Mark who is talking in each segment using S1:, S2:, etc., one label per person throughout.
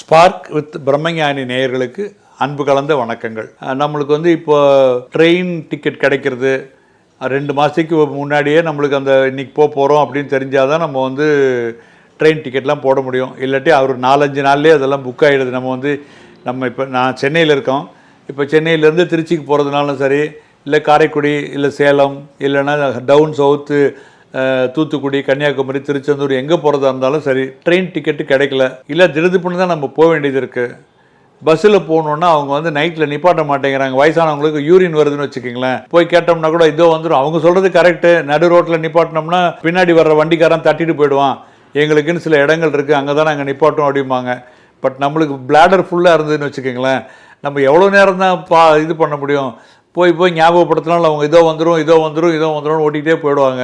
S1: spark with பிரம்மஞானி நேயர்களுக்கு அன்பு கலந்த வணக்கங்கள் நம்மளுக்கு வந்து இப்போ ட்ரெயின் டிக்கெட் கிடைக்கிறது ரெண்டு மாதத்துக்கு முன்னாடியே நம்மளுக்கு அந்த இன்றைக்கி போக போகிறோம் அப்படின்னு தெரிஞ்சால் தான் நம்ம வந்து ட்ரெயின் டிக்கெட்லாம் போட முடியும் இல்லாட்டி அவர் நாலஞ்சு நாள்லேயே அதெல்லாம் புக் ஆகிடுது நம்ம வந்து நம்ம இப்போ நான் சென்னையில் இருக்கோம் இப்போ சென்னையிலேருந்து திருச்சிக்கு போகிறதுனாலும் சரி இல்லை காரைக்குடி இல்லை சேலம் இல்லைன்னா டவுன் சவுத்து தூத்துக்குடி கன்னியாகுமரி திருச்செந்தூர் எங்கே போகிறதா இருந்தாலும் சரி ட்ரெயின் டிக்கெட்டு கிடைக்கல இல்லை திடுதிப்புன்னு தான் நம்ம போக வேண்டியது இருக்குது பஸ்ஸில் போகணுன்னா அவங்க வந்து நைட்டில் நிப்பாட்ட மாட்டேங்கிறாங்க வயசானவங்களுக்கு யூரின் வருதுன்னு வச்சுக்கிங்களேன் போய் கேட்டோம்னா கூட இதோ வந்துடும் அவங்க சொல்கிறது கரெக்டு நடு ரோட்டில் நிப்பாட்டினோம்னா பின்னாடி வர்ற வண்டிக்காரன் தட்டிட்டு போயிடுவான் எங்களுக்குன்னு சில இடங்கள் இருக்குது அங்கே தான் நாங்கள் நிப்பாட்டோம் அப்படிம்பாங்க பட் நம்மளுக்கு பிளாடர் ஃபுல்லாக இருந்ததுன்னு வச்சுக்கோங்களேன் நம்ம எவ்வளோ நேரம் தான் பா இது பண்ண முடியும் போய் போய் ஞாபகப்படுத்தினாலும் அவங்க இதோ வந்துடும் இதோ வந்துடும் இதோ வந்துடும் ஓட்டிக்கிட்டே போயிடுவாங்க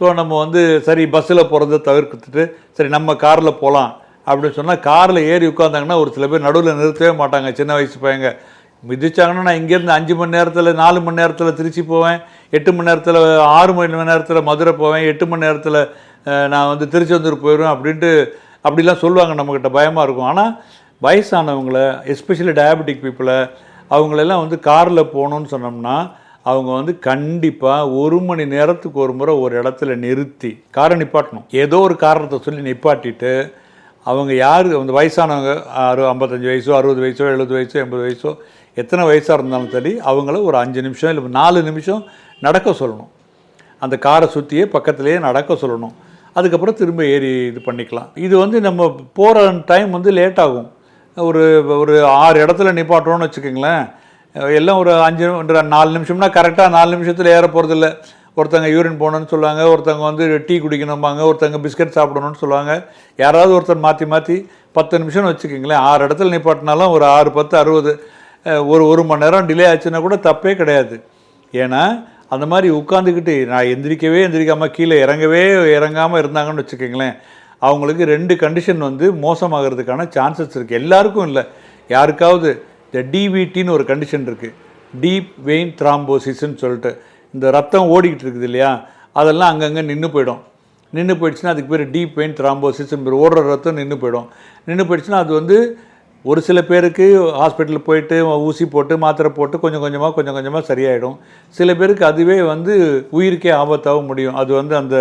S1: ஸோ நம்ம வந்து சரி பஸ்ஸில் போகிறத தவிர்த்துட்டு சரி நம்ம காரில் போகலாம் அப்படின்னு சொன்னால் காரில் ஏறி உட்காந்தாங்கன்னா ஒரு சில பேர் நடுவில் நிறுத்தவே மாட்டாங்க சின்ன வயசு பையங்க மிதிச்சாங்கன்னா நான் இங்கேருந்து அஞ்சு மணி நேரத்தில் நாலு மணி நேரத்தில் திருச்சி போவேன் எட்டு மணி நேரத்தில் ஆறு மணி மணி நேரத்தில் மதுரை போவேன் எட்டு மணி நேரத்தில் நான் வந்து திருச்செந்தூர் போயிடுவேன் அப்படின்ட்டு அப்படிலாம் சொல்லுவாங்க நம்மக்கிட்ட பயமாக இருக்கும் ஆனால் வயசானவங்களை எஸ்பெஷலி டயபெட்டிக் பீப்புளை அவங்களெல்லாம் வந்து காரில் போகணுன்னு சொன்னோம்னா அவங்க வந்து கண்டிப்பாக ஒரு மணி நேரத்துக்கு ஒரு முறை ஒரு இடத்துல நிறுத்தி காரை நிப்பாட்டணும் ஏதோ ஒரு காரணத்தை சொல்லி நிப்பாட்டிட்டு அவங்க யார் அந்த வயசானவங்க அறு ஐம்பத்தஞ்சு வயசோ அறுபது வயசோ எழுபது வயசோ எண்பது வயசோ எத்தனை வயசாக இருந்தாலும் சரி அவங்கள ஒரு அஞ்சு நிமிஷம் இல்லை நாலு நிமிஷம் நடக்க சொல்லணும் அந்த காரை சுற்றியே பக்கத்துலேயே நடக்க சொல்லணும் அதுக்கப்புறம் திரும்ப ஏறி இது பண்ணிக்கலாம் இது வந்து நம்ம போகிற டைம் வந்து லேட் ஆகும் ஒரு ஒரு ஆறு இடத்துல நிப்பாட்டணும்னு வச்சுக்கோங்களேன் எல்லாம் ஒரு அஞ்சு நாலு நிமிஷம்னா கரெக்டாக நாலு நிமிஷத்தில் ஏற போகிறதில்ல ஒருத்தங்க யூரின் போகணுன்னு சொல்லுவாங்க ஒருத்தங்க வந்து டீ குடிக்கணும்பாங்க ஒருத்தங்க பிஸ்கட் சாப்பிடணும்னு சொல்லுவாங்க யாராவது ஒருத்தர் மாற்றி மாற்றி பத்து நிமிஷம்னு வச்சுக்கிங்களேன் ஆறு இடத்துல நிப்பாட்டினாலும் ஒரு ஆறு பத்து அறுபது ஒரு ஒரு மணி நேரம் டிலே ஆச்சுன்னா கூட தப்பே கிடையாது ஏன்னா அந்த மாதிரி உட்காந்துக்கிட்டு நான் எந்திரிக்கவே எந்திரிக்காமல் கீழே இறங்கவே இறங்காமல் இருந்தாங்கன்னு வச்சுக்கோங்களேன் அவங்களுக்கு ரெண்டு கண்டிஷன் வந்து மோசமாகிறதுக்கான சான்சஸ் இருக்குது எல்லாருக்கும் இல்லை யாருக்காவது இந்த டிவிடின்னு ஒரு கண்டிஷன் இருக்குது டீப் வெயின் த்ராம்போசிஸ்ன்னு சொல்லிட்டு இந்த ரத்தம் ஓடிக்கிட்டு இருக்குது இல்லையா அதெல்லாம் அங்கங்கே நின்று போயிடும் நின்று போயிடுச்சுன்னா அதுக்கு பேர் டீப் வெயின் த்ராம்போசிஸ் பேர் ஓடுற ரத்தம் நின்று போயிடும் நின்று போயிடுச்சுன்னா அது வந்து ஒரு சில பேருக்கு ஹாஸ்பிட்டலில் போயிட்டு ஊசி போட்டு மாத்திரை போட்டு கொஞ்சம் கொஞ்சமாக கொஞ்சம் கொஞ்சமாக சரியாயிடும் சில பேருக்கு அதுவே வந்து உயிருக்கே ஆபத்தாகவும் முடியும் அது வந்து அந்த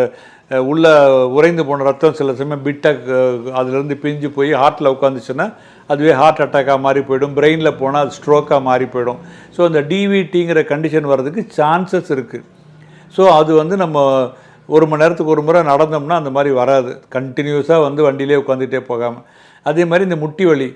S1: உள்ளே உறைந்து போன ரத்தம் சில சமயம் பிட்டாக் அதுலேருந்து பிஞ்சு போய் ஹார்ட்டில் உட்காந்துச்சுன்னா அதுவே ஹார்ட் அட்டாக்காக மாறி போயிடும் பிரெயினில் போனால் அது ஸ்ட்ரோக்காக மாறி போயிடும் ஸோ அந்த டிவிடிங்கிற கண்டிஷன் வர்றதுக்கு சான்சஸ் இருக்குது ஸோ அது வந்து நம்ம ஒரு மணி நேரத்துக்கு ஒரு முறை நடந்தோம்னா அந்த மாதிரி வராது கண்டினியூஸாக வந்து வண்டியிலே உட்காந்துட்டே போகாமல் அதே மாதிரி இந்த முட்டி வலி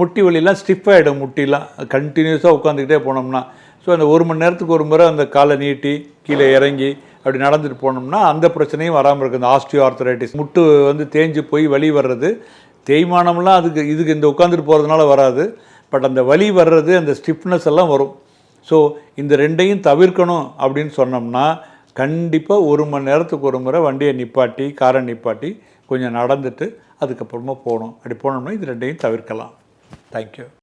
S1: முட்டி வலிலாம் ஸ்டிஃப் ஆகிடும் முட்டிலாம் கண்டினியூஸாக உட்காந்துக்கிட்டே போனோம்னா ஸோ அந்த ஒரு மணி நேரத்துக்கு ஒரு முறை அந்த காலை நீட்டி கீழே இறங்கி அப்படி நடந்துட்டு போனோம்னா அந்த பிரச்சனையும் வராமல் இருக்குது இந்த ஆஸ்டியோ ஆர்த்தரைட்டிஸ் முட்டு வந்து தேஞ்சு போய் வலி வர்றது தேய்மானம்லாம் அதுக்கு இதுக்கு இந்த உட்காந்துட்டு போகிறதுனால வராது பட் அந்த வலி வர்றது அந்த ஸ்டிஃப்னஸ் எல்லாம் வரும் ஸோ இந்த ரெண்டையும் தவிர்க்கணும் அப்படின்னு சொன்னோம்னா கண்டிப்பாக ஒரு மணி நேரத்துக்கு ஒரு முறை வண்டியை நிப்பாட்டி காரை நிப்பாட்டி கொஞ்சம் நடந்துட்டு அதுக்கப்புறமா போகணும் அப்படி போனோம்னா இது ரெண்டையும் தவிர்க்கலாம் தேங்க்யூ